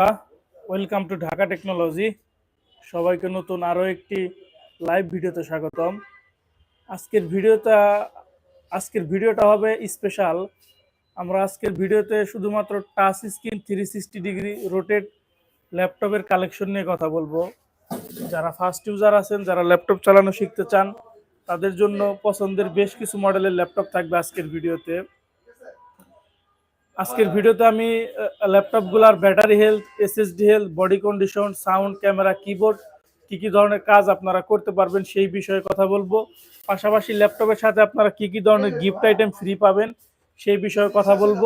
Welcome to Dhaka technology সবাইকে নতুন আরও একটি লাইভ ভিডিওতে স্বাগতম। আজকের ভিডিওটা আজকের ভিডিওটা হবে স্পেশাল আমরা আজকের ভিডিওতে শুধুমাত্র touch screen three sixty degree rotate ল্যাপটপের কালেকশন নিয়ে কথা বলব। যারা ফার্স্ট ইউজার আছেন, যারা ল্যাপটপ চালানো শিখতে চান, তাদের জন্য পছন্দের বেশ কিছু মডেলের ল্যাপটপ থাকবে আজকের ভিডিওতে। আজকের ভিডিওতে আমি ল্যাপটপগুলোর battery health SSD health body condition sound camera keyboard কি কি ধরনের কাজ আপনারা করতে পারবেন সেই বিষয়ে কথা বলব। পাশাপাশি ল্যাপটপের সাথে আপনারা কি কি ধরনের গিফট আইটেম ফ্রি পাবেন সেই বিষয়ে কথা বলব।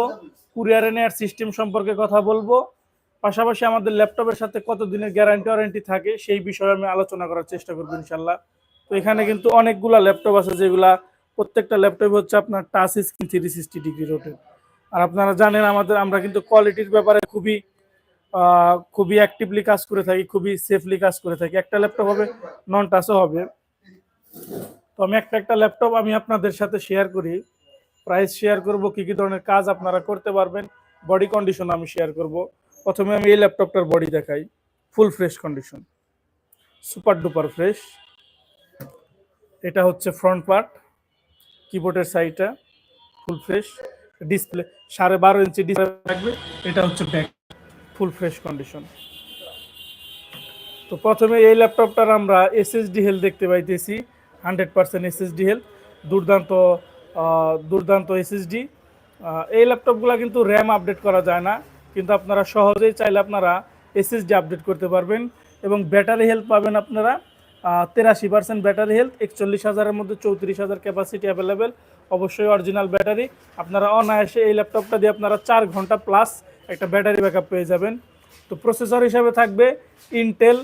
কুরিয়ারে নেওয়ার সিস্টেম সম্পর্কে কথা বলব। পাশাপাশি আমাদের ল্যাপটপের সাথে কত দিনের গ্যারান্টি ওয়ারেন্টি থাকে সেই বিষয়ে আমি আলোচনা করার চেষ্টা করব ইনশাল্লাহ তো এখানে কিন্তু অনেকগুলা ল্যাপটপ আছে যেগুলা প্রত্যেকটা ল্যাপটপ হচ্ছে আপনার touch screen three sixty degree rotate আর আপনারা জানেন আমাদের, আমরা কিন্তু কোয়ালিটির ব্যাপারে খুবই খুবই অ্যাক্টিভলি কাজ করে থাকি, খুবই সেফলি কাজ করে থাকি। একটা ল্যাপটপ হবে নন টাচও হবে। তো আমি একটা একটা ল্যাপটপ আমি আপনাদের সাথে শেয়ার করি। প্রাইস শেয়ার করব, কি কি ধরনের কাজ আপনারা করতে পারবেন। বডি কন্ডিশন আমি শেয়ার করব। প্রথমে আমি এই ল্যাপটপটার বডি দেখাই। Full fresh condition super duper fresh এটা হচ্ছে ফ্রন্ট পার্ট কিবোর্ডের সাইডটা ফুল ফ্রেশ ডিসপ্লে সাড়ে বারো ইঞ্চি ডিসপ্লে থাকবে। এটা হচ্ছে ব্যাক ফুল ফ্রেশ কন্ডিশন তো প্রথমে এই ল্যাপটপটার আমরা এসএসডি হেল দেখতে পাইতেছি হান্ড্রেড পার্সেন্ট এসএসডি হেল দুর্দান্ত দুর্দান্ত এসএসডি এই ল্যাপটপগুলো কিন্তু র্যাম আপডেট করা যায় না, কিন্তু আপনারা সহজেই চাইলে আপনারা এসএসডি আপডেট করতে পারবেন এবং ব্যাটারি হেলথ পাবেন আপনারা তেরাশি পার্সেন্ট ব্যাটারি হেলথ একচল্লিশ হাজারের মধ্যে চৌত্রিশ হাজার ক্যাপাসিটি অ্যাভেলেবেল অবশ্যই অরিজিনাল ব্যাটারি আপনারা অনায়াসে এই ল্যাপটপটা দিয়ে আপনারা চার ঘণ্টা প্লাস একটা ব্যাটারি ব্যাকআপ পেয়ে যাবেন। তো প্রসেসর হিসাবে থাকবে Intel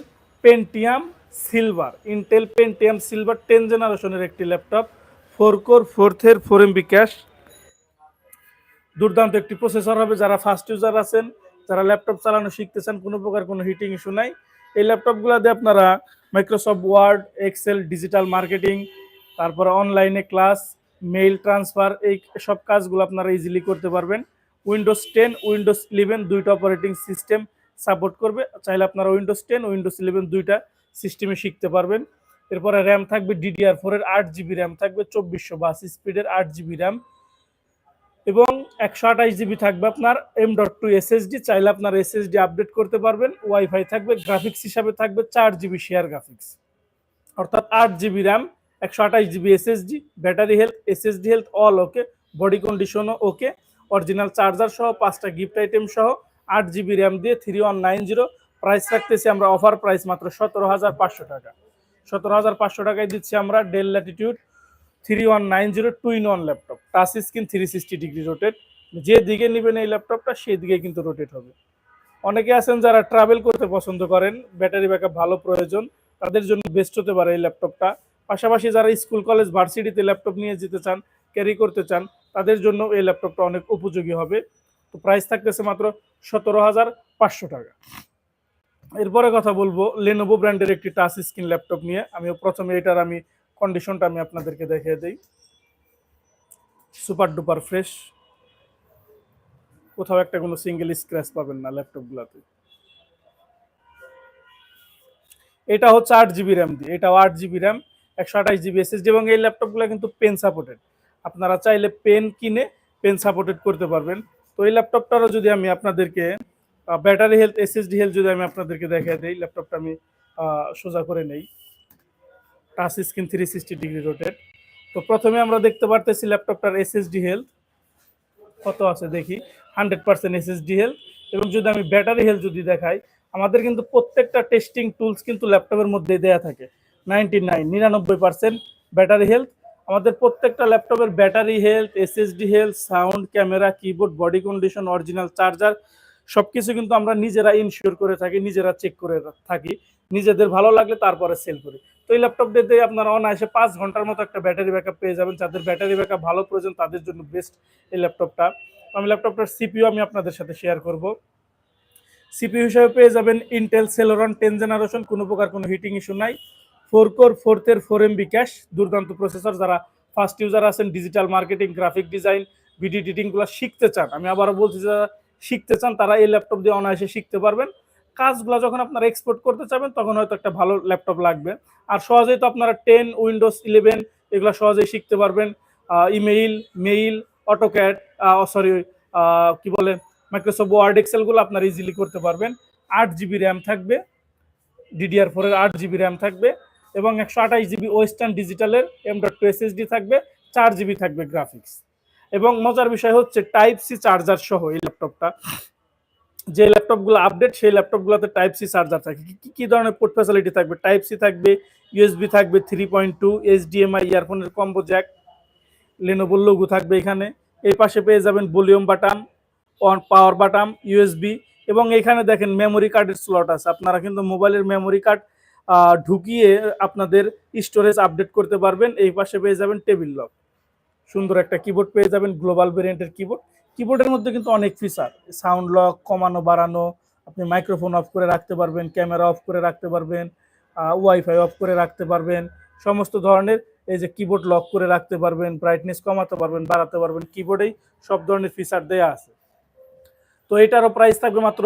Pentium silver Intel Pentium silver ten জেনারেশনের একটি ল্যাপটপ ফোর কোর ফোর্থের ফোর এমবি ক্যাশ দুর্দান্ত একটি প্রসেসর হবে। যারা ফার্স্ট ইউজার আছেন, যারা ল্যাপটপ চালানো শিখতেছেন, কোনো প্রকার কোনো হিটিং ইস্যু নাই। এই ল্যাপটপগুলো দিয়ে আপনারা Microsoft Word Excel digital marketing তারপরে অনলাইনে ক্লাস মেইল ট্রান্সফার এই সব কাজগুলো আপনারা ইজিলি করতে পারবেন। উইন্ডোজ টেন উইন্ডোজ ইলেভেন দুইটা অপারেটিং সিস্টেম সাপোর্ট করবে। চাইলে আপনারা উইন্ডোজ টেন উইন্ডোজ ইলেভেন দুইটা সিস্টেমে শিখতে পারবেন। এরপরে র্যাম থাকবে ডিডিআর ফোরের আট জিবি র্যাম থাকবে, চব্বিশশো বাস স্পিডের আট জিবি র্যাম এবং একশো আঠাশ জিবি থাকবে আপনার এম ডট টু এসএসডি চাইলে আপনার এসএসডি আপডেট করতে পারবেন। ওয়াইফাই থাকবে গ্রাফিক্স হিসাবে থাকবে চার জিবি শেয়ার গ্রাফিক্স অর্থাৎ আট জিবি র্যাম একশো আঠাশ GB SSD, battery health, SSD health all okay body কন্ডিশনও okay original charger সহ, পাঁচটা গিফট আইটেম সহ, আট জিবি র্যাম দিয়ে three one nine zero price রাখতেছি আমরা অফার প্রাইস মাত্র সতেরো হাজার পাঁচশো টাকা। সতেরো হাজার পাঁচশো টাকায় দিচ্ছি আমরা Dell Latitude three one nine zero two in one laptop touch screen three sixty degree rotate যে দিকে নেবেন এই ল্যাপটপটা সেই দিকে কিন্তু রোটেট হবে। অনেকে আছেন যারা ট্রাভেল করতে পছন্দ করেন ব্যাটারি ব্যাকআপ ভালো প্রয়োজন, তাদের জন্য বেস্ট হতে পারে এই ল্যাপটপটা পাশাপাশি যারা স্কুল, কলেজ, ভার্সিটিতে ল্যাপটপ নিয়ে যেতে চান, ক্যারি করতে চান, তাদের জন্য এই ল্যাপটপটা অনেক উপযোগী হবে। তো প্রাইস থাকতেছে মাত্র সতেরো হাজার পাঁচশো টাকা। এরপরে কথা বলব লেনোভো ব্র্যান্ডের একটি টাচ স্ক্রিন ল্যাপটপ নিয়ে। আমি প্রথমে এটার আমি কন্ডিশনটা আমি আপনাদেরকে দেখিয়ে দিই। সুপার ডুপার ফ্রেশ কোথাও একটা কোনো সিঙ্গেল স্ক্র্যাচ পাবেন না ল্যাপটপগুলোতে। এটা হচ্ছে আট জিবি র্যাম দিয়ে। এটাও আট জিবি র্যাম একশো আঠাশ জিবি এসএসডি এবং এই ল্যাপটপগুলো কিন্তু পেন সাপোর্টেড আপনারা চাইলে পেন কিনে পেন সাপোর্টেড করতে পারবেন। তো এই ল্যাপটপটারও যদি আমি আপনাদেরকে ব্যাটারি হেলথ এসএসডি হেলথ যদি আমি আপনাদেরকে দেখিয়ে দিই, ল্যাপটপটা আমি সোজা করে নেই। Touch screen three sixty degree rotated তো প্রথমে আমরা দেখতে পারতেছি ল্যাপটপটার এসএসডি হেলথ কত আছে দেখি? হান্ড্রেড পার্সেন্ট এসএসডি হেলথ এবং যদি আমি ব্যাটারি হেলথ যদি দেখাই, আমাদের কিন্তু প্রত্যেকটা টেস্টিং টুলস কিন্তু ল্যাপটপের মধ্যে দেয়া থাকে। নাইনটি নাইন, নিরানব্বই পার্সেন্ট ব্যাটারি হেলথ আমাদের প্রত্যেকটা ল্যাপটপের battery health SSD health sound camera keyboard body condition original charger সব কিছু কিন্তু আমরা নিজেরা ইনশিওর করে থাকি, নিজেরা চেক করে থাকি। নিজেদের ভালো লাগলে তারপরে সেল করি। তো এই ল্যাপটপ দিয়ে আপনারা অনায়াসে পাঁচ ঘণ্টার মতো একটা ব্যাটারি ব্যাকআপ পেয়ে যাবেন। যাদের ব্যাটারি ব্যাকআপ ভালো প্রয়োজন, তাদের জন্য বেস্ট এই ল্যাপটপটা আমি ল্যাপটপটার সিপিও আমি আপনাদের সাথে শেয়ার করব। সিপিইউ হিসাবে পেয়ে যাবেন ইন্টেল সেলোরন টেন জেনারেশন কোনো প্রকার কোনো হিটিং ইস্যু নাই। ফোর কোর ফোর্থের ফোর এমবি ক্যাশ দুর্দান্ত প্রসেসর যারা ফার্স্ট ইউজার আছেন digital marketing graphic design video এডিটিংগুলো শিখতে চান। আমি আবারও বলছি যারা শিখতে চান, তারা এই ল্যাপটপ দিয়ে অনায়াসে শিখতে পারবেন। কাজগুলো যখন আপনারা এক্সপোর্ট করতে চাবেন, তখন হয়তো একটা ভালো ল্যাপটপ লাগবে। আর সহজেই তো আপনারা টেন উইন্ডোজ ইলেভেন এগুলো সহজেই শিখতে পারবেন। ইমেইল মেইল অটোক্যাট সরি কি বলে মাইক্রোসফট ওয়ার্ড এক্সেলগুলো আপনারা ইজিলি করতে পারবেন। আট জিবি র্যাম থাকবে ডিডিআর ফোরের আট জিবি র্যাম থাকবে। এবং একশো আঠাশ জিবি ওয়েস্টার্ন ডিজিটালের এম ডট টু এসএসডি থাকবে, চার জিবি থাকবে গ্রাফিক্স এবং মজার বিষয় হচ্ছে টাইপ সি চার্জার সহ এই ল্যাপটপটা যে ল্যাপটপগুলো আপডেট সেই ল্যাপটপগুলোতে টাইপ সি চার্জার থাকে। কি কি ধরনের পোর্ট ফ্যাসিলিটি থাকবে? টাইপ সি থাকবে ইউএসবি থাকবে থ্রি পয়েন্ট টু এইচডিএমআই ইয়ারফোনের কম্বো জ্যাক লেনোভোর লোগো থাকবে এখানে। এই পাশে পেয়ে যাবেন ভলিউম বাটাম অন পাওয়ার বাটাম ইউএসবি এবং এখানে দেখেন মেমোরি কার্ডের স্লট আছে। আপনারা কিন্তু মোবাইলের মেমোরি কার্ড ঢুকিয়ে আপনাদের স্টোরেজ আপডেট করতে পারবেন। এই পাশে পেয়ে যাবেন টেবিল লক সুন্দর একটা কিবোর্ড পেয়ে যাবেন গ্লোবাল ভেরিয়েন্টের কিবোর্ড কিবোর্ডের মধ্যে কিন্তু অনেক ফিচার সাউন্ড লক কমানো, বাড়ানো, আপনি মাইক্রোফোন অফ করে রাখতে পারবেন ক্যামেরা অফ করে রাখতে পারবেন ওয়াইফাই অফ করে রাখতে পারবেন, সমস্ত ধরনের এই যে কিবোর্ড লক করে রাখতে পারবেন ব্রাইটনেস কমাতে পারবেন, বাড়াতে পারবেন। কিবোর্ডেই সব ধরনের ফিচার দেওয়া আছে। তো এটারও প্রাইস থাকবে মাত্র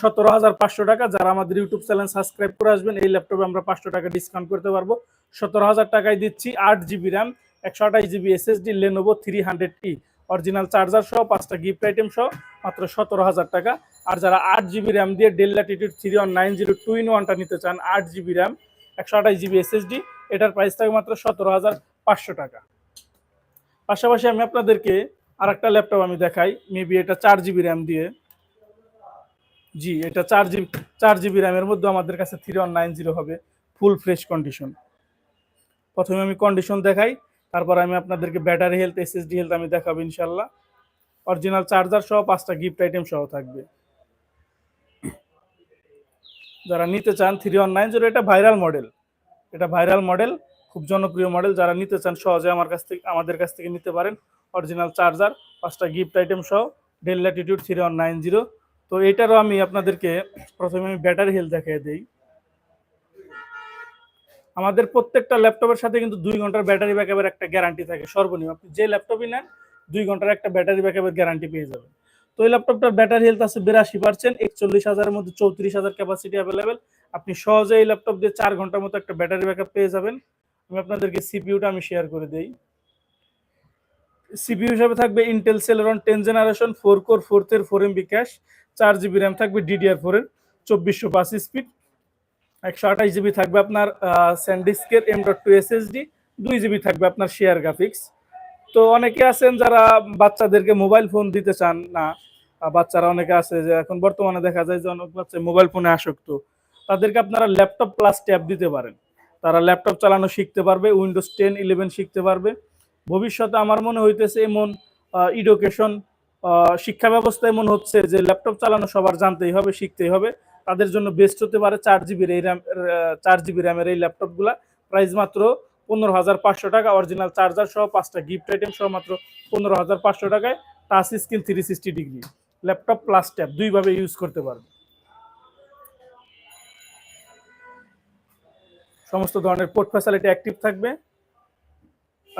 সতেরো হাজার পাঁচশো টাকা। যারা আমাদের ইউটিউব চ্যানেল সাবস্ক্রাইব করে আসবেন, এই ল্যাপটপে আমরা পাঁচশো টাকা ডিসকাউন্ট করতে পারব। সতেরো হাজার টাকায় দিচ্ছি আট জিবি র্যাম একশো আঠাশ GB SSD Lenovo three hundred T original charger সহ পাঁচটা গিফট আইটেম সহ মাত্র সতেরো হাজার টাকা। আর যারা আট জিবি র্যাম দিয়ে Dell Latitude three one nine zero two in ওয়ানটা নিতে চান, আট জিবি র্যাম একশো আঠাশ জিবি এসএসডি এটার প্রাইস থাকবে মাত্র সতেরো হাজার পাঁচশো টাকা। পাশাপাশি আমি আপনাদেরকে আর একটা ল্যাপটপ আমি দেখাই মেবি এটা চার জিবি র্যাম দিয়ে। জি, এটা চার জিবি চার জিবি র্যামের মধ্যে আমাদের কাছে থ্রি ওয়ান নাইন জিরো হবে ফুল ফ্রেশ কন্ডিশন প্রথমে আমি কন্ডিশন দেখাই, তারপর আমি আপনাদেরকে ব্যাটারি হেলথ এসএসডি হেলথ আমি দেখাবো ইনশাল্লাহ অরিজিনাল চার্জার সহ পাঁচটা গিফট আইটেম সহ থাকবে। যারা নিতে চান থ্রি ওয়ান নাইন জিরো এটা ভাইরাল মডেল এটা ভাইরাল মডেল খুব জনপ্রিয় মডেল যারা নিতে চান, সহজে আমার কাছ থেকে, আমাদের কাছ থেকে নিতে পারেন। অরিজিনাল চার্জার পাঁচটা গিফট আইটেম সহ Dell Latitude three one nine zero তো এটারও আমি আপনাদেরকে প্রথমে আমি ব্যাটারি হেলথ দেখিয়ে দিই। আমাদের প্রত্যেকটা ল্যাপটপের সাথে কিন্তু দুই ঘণ্টার ব্যাটারি ব্যাকআপের একটা গ্যারান্টি থাকে, সর্বনিম্ন। আপনি যে ল্যাপটপই নেন, দুই ঘণ্টার একটা ব্যাটারি ব্যাকআপের গ্যারান্টি পেয়ে যাবেন। তো এই ল্যাপটপটার ব্যাটারি হেলথ আছে বিরাশি পার্সেন্ট একচল্লিশ হাজারের মধ্যে চৌত্রিশ হাজার ক্যাপাসিটি অ্যাভেলেবেল আপনি সহজে এই ল্যাপটপ দিয়ে চার ঘণ্টার মতো একটা ব্যাটারি ব্যাকআপ পেয়ে যাবেন। আমি আপনাদেরকে সিপিইউটা আমি শেয়ার করে দেই। সিপিইউ হিসাবে থাকবে Intel Celeron ten generation four core ফোর্থের four MB cache চার জিবি র্যাম থাকবে ডিডিআর ফোর ফোরের চব্বিশশো পাঁচ স্পিড একশো আঠাশ জিবি থাকবে আপনার স্যান্ডিস্কের এম ডট টু এসএসডি দুই জিবি থাকবে আপনার শেয়ার গ্রাফিক্স তো অনেকে আছেন যারা বাচ্চাদেরকে মোবাইল ফোন দিতে চান না বাচ্চারা অনেকে আছে যে এখন বর্তমানে দেখা যায় যে অনেক বাচ্চা মোবাইল ফোনে আসক্ত। তাদেরকে আপনারা ল্যাপটপ প্লাস ট্যাব দিতে পারেন। তারা ল্যাপটপ চালানো শিখতে পারবে উইন্ডোজ টেন ইলেভেন শিখতে পারবে। ভবিষ্যতে আমার মনে হইতেছে এমন এডুকেশন শিক্ষা ব্যবস্থা এমন হচ্ছে যে ল্যাপটপ চালানো সবার জানতেই হবে, শিখতেই হবে। তাদের জন্য বেস্ট হতে পারে চার জিবির এই র্যাম চার জিবি র্যামের এই ল্যাপটপগুলা প্রাইস মাত্র পনেরো হাজার পাঁচশো টাকা অরিজিনাল চার্জার সহ পাঁচটা গিফট আইটেম সহ মাত্র পনেরো হাজার পাঁচশো টাকায় touch screen three sixty degree laptop plus tab দুইভাবে ইউজ করতে পারবে। সমস্ত ধরনের পোর্ট ফ্যাসিলিটি অ্যাক্টিভ থাকবে।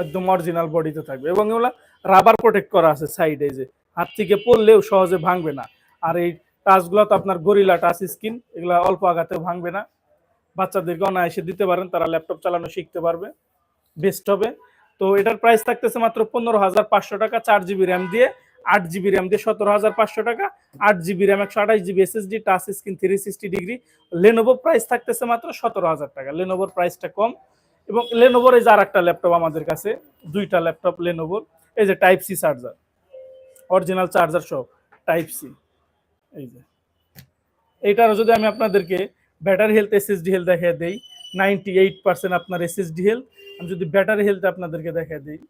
একদম অরিজিনাল বডিতে থাকবে। এবং এগুলা রাবার প্রোটেক্ট করা আছে সাইডে যে, হাত থেকে পড়লেও সহজে ভাঙবে না। আর এই টাচগুলো তো আপনার গরিলা টাচ স্ক্রিন এগুলা অল্প আঘাতেও ভাঙবে না। বাচ্চাদেরকে অনায়াসে দিতে পারেন, তারা ল্যাপটপ চালানো শিখতে পারবে বেস্ট হবে। তো এটার প্রাইস থাকতেছে মাত্র পনেরো হাজার পাঁচশো টাকা, চার জিবি র্যাম দিয়ে, আট জিবি র্যাম দিয়ে সতেরো হাজার পাঁচশো টাকা, আট জিবি র্যাম একশো আঠাশ GB SSD touch screen three sixty degree Lenovo price থাকতেছে মাত্র সতেরো হাজার টাকা। লেনোভোর প্রাইসটা কম। এবং লেনোভোর এই যে আর একটা ল্যাপটপ আমাদের কাছে, দুইটা ল্যাপটপ লেনোভোর এই যে type C charger original charger সহ টাইপ সি এই যে। এইটারও যদি আমি আপনাদেরকে ব্যাটারি হেলথ এসএসডি হেলথ দেখিয়ে দেই নাইনটি এইট পার্সেন্ট আপনার এসএসডি হেলথ আমি যদি ব্যাটারি হেলথ আপনাদেরকে দেখিয়ে দিই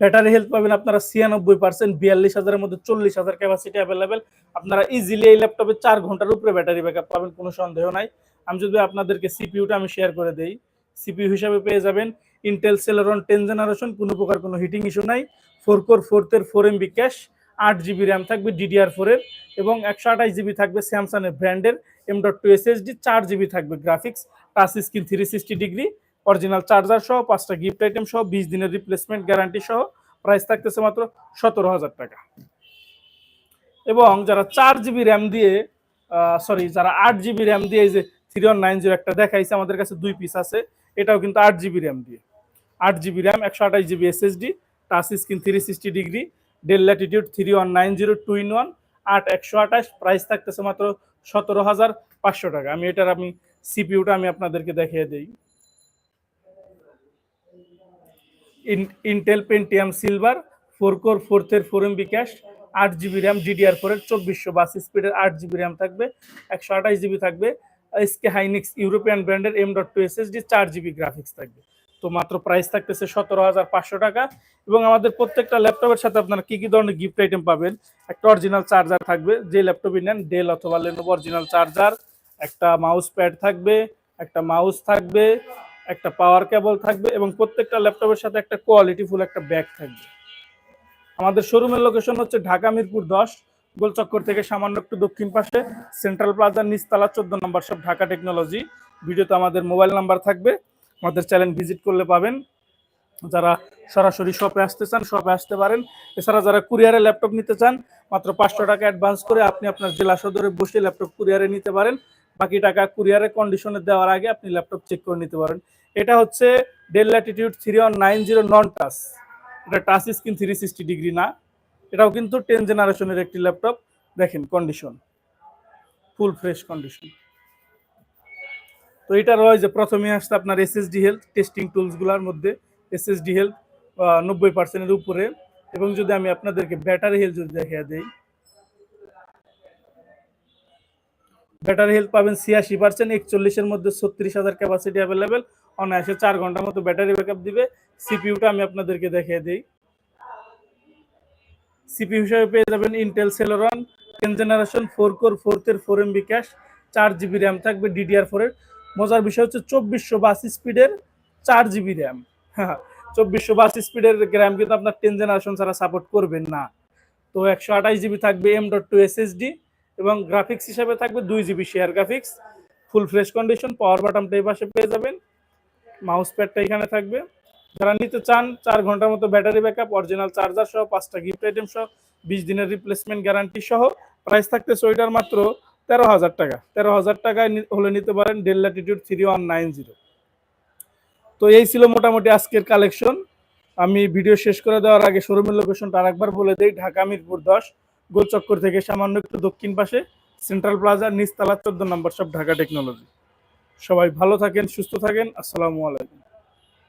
ব্যাটারি হেলথ পাবেন আপনারা ছিয়ানব্বই পার্সেন্ট বিয়াল্লিশ হাজারের মধ্যে চল্লিশ হাজার ক্যাপাসিটি অ্যাভেলেবেল আপনারা ইজিলি এই ল্যাপটপে চার ঘণ্টার উপরে ব্যাটারি ব্যাকআপ পাবেন, কোনো সন্দেহ নাই। আমি যদি আপনাদেরকে সিপিইউটা আমি শেয়ার করে দেই সিপিইউ হিসাবে পেয়ে যাবেন ইন্টেল সেলেরন টেন জেনারেশন কোনো প্রকার কোনো হিটিং ইস্যু নাই। ফোর কোর ফোর্থের ফোর এমবি ক্যাশ আট জিবি র্যাম থাকবে ডিডিআর ফোরের এবং একশো আঠাশ জিবি থাকবে স্যামসাংয়ের ব্র্যান্ডের এম ডট টু এসএসডি চার জিবি থাকবে graphics touch screen three sixty degree original charger সহ, পাঁচটা গিফট আইটেম সহ, বিশ দিনের রিপ্লেসমেন্ট গ্যারান্টি সহ প্রাইস থাকতেছে মাত্র সতেরো হাজার টাকা। এবং যারা চার জিবি র্যাম দিয়ে সরি যারা আট জিবি র্যাম দিয়ে এই যে থ্রি ওয়ান নাইন জিরো একটা দেখাইছে, আমাদের কাছে দুই পিস আছে, এটাও কিন্তু আট জিবি র্যাম দিয়ে। আট জিবি র্যাম একশো আঠাশ GB SSD touch screen three sixty degree Dell Latitude three one nine zero two in one আট একশো আঠাশ প্রাইস থাকতেছে মাত্র সতেরো হাজার পাঁচশো টাকা। আমি এটার, আমি সিপিউটা আমি আপনাদেরকে দেখিয়ে দিই। Intel Pentium Silver four core ফোর্থের four MB cache আট জিবি র্যাম ডিডিআর ফোরের চব্বিশশো বাস স্পিডের আট জিবি র্যাম থাকবে, একশো আঠাশ জিবি থাকবে এসকে হাইনিক্স ইউরোপিয়ান ব্র্যান্ডের এম ডট টু এসএসডি চার জিবি গ্রাফিক্স থাকবে। তো মাত্র প্রাইস থাকতেছে সতেরো হাজার পাঁচশো টাকা এবং আমাদের প্রত্যেকটা ল্যাপটপের সাথে আপনারা কি কি ধরনের গিফট আইটেম পাবেন? একটা অরিজিনাল চার্জার থাকবে যে ল্যাপটপই নেন ডেল অথবা লেনোভো অরিজিনাল চার্জার একটা মাউস প্যাড থাকবে, একটা মাউস থাকবে একটা পাওয়ার কেবল থাকবে এবং প্রত্যেকটা ল্যাপটপের সাথে একটা কোয়ালিটিফুল একটা ব্যাগ থাকবে। আমাদের শোরুমের লোকেশন হচ্ছে ঢাকা মিরপুর দশ, গোলচক্কর থেকে সামান্য একটু দক্ষিণ পাশে সেন্ট্রাল প্লাজার নিচতলা চোদ্দ নম্বর সব ঢাকা টেকনোলজি ভিডিওতে আমাদের মোবাইল নাম্বার থাকবে। আমাদের চ্যানেল ভিজিট করলে পাবেন। যারা সরাসরি শপে আসতে চান শপে আসতে পারেন। এছাড়া যারা কুরিয়ারে ল্যাপটপ নিতে চান, মাত্র পাঁচশো টাকা অ্যাডভান্স করে আপনি আপনার জেলা সদরে বসে ল্যাপটপ কুরিয়ারে নিতে পারেন। বাকি টাকা কুরিয়ারের কন্ডিশনে দেওয়ার আগে আপনি ল্যাপটপ চেক করে নিতে পারেন। এটা হচ্ছে Dell Latitude three one nine zero non touch এটা touch screen three sixty degree না। এটাও কিন্তু টেন জেনারেশনের একটি ল্যাপটপ দেখেন কন্ডিশন ফুল ফ্রেশ কন্ডিশন তো এটা রয়েছে প্রথমে আসছে আপনার এসএসডি হেলথ টেস্টিং টুলসগুলোর মধ্যে। এসএসডি হেলথ নব্বই পার্সেন্টের উপরে। এবং যদি আমি আপনাদেরকে ব্যাটারি হেলথ যদি দেখিয়ে দিই ব্যাটারি হেলথ পাবেন ছিয়াশি পার্সেন্ট একচল্লিশের মধ্যে ছত্রিশ হাজার ক্যাপাসিটি অ্যাভেলেবেল অনায়াসে চার ঘণ্টার মতো ব্যাটারি ব্যাকআপ দিবে। সিপিউটা আমি আপনাদেরকে দেখিয়ে দিই। সিপিইউ হিসেবে পেয়ে যাবেন Intel Celeron ten generation four core ফোর্থের four MB cache চার জিবি র্যাম থাকবে ডিডিআর ফোরের মজার বিষয় হচ্ছে চব্বিশশো বাস স্পিডের চার জিবি র্যাম হ্যাঁ চব্বিশশো বাস স্পিডের র্যাম কিন্তু আপনার টেন জেনারেশন ছাড়া সাপোর্ট করবেন না। তো একশো আঠাশ জিবি থাকবে এম ডট টু এসএসডি এবং গ্রাফিক্স হিসাবে থাকবে দুই GB share graphics full fresh condition power বাটনটা এই পাশে পেয়ে যাবেন। মাউস প্যাডটা এখানে থাকবে। যারা নিতে চান, চার ঘণ্টার মতো ব্যাটারি ব্যাকআপ অরিজিনাল চার্জার সহ, পাঁচটা গিফট আইটেম সহ, বিশ দিনের রিপ্লেসমেন্ট গ্যারান্টি সহ প্রাইস থাকতে সোয়েটার মাত্র তেরো হাজার টাকা। তেরো হাজার টাকায় হলে নিতে পারেন Dell Latitude three one nine zero তো এই ছিল মোটামুটি আজকের কালেকশন আমি ভিডিও শেষ করে দেওয়ার আগে শোরুমের লোকেশনটা আরেকবার বলে দিই, ঢাকা মিরপুর দশ। গোলচক্কর থেকে সামান্য একটু দক্ষিণ পাশে সেন্ট্রাল প্লাজা, নিচতলা চোদ্দ নম্বর সব ঢাকা টেকনোলজি। সবাই ভালো থাকেন, সুস্থ থাকেন। আসসালামু আলাইকুম।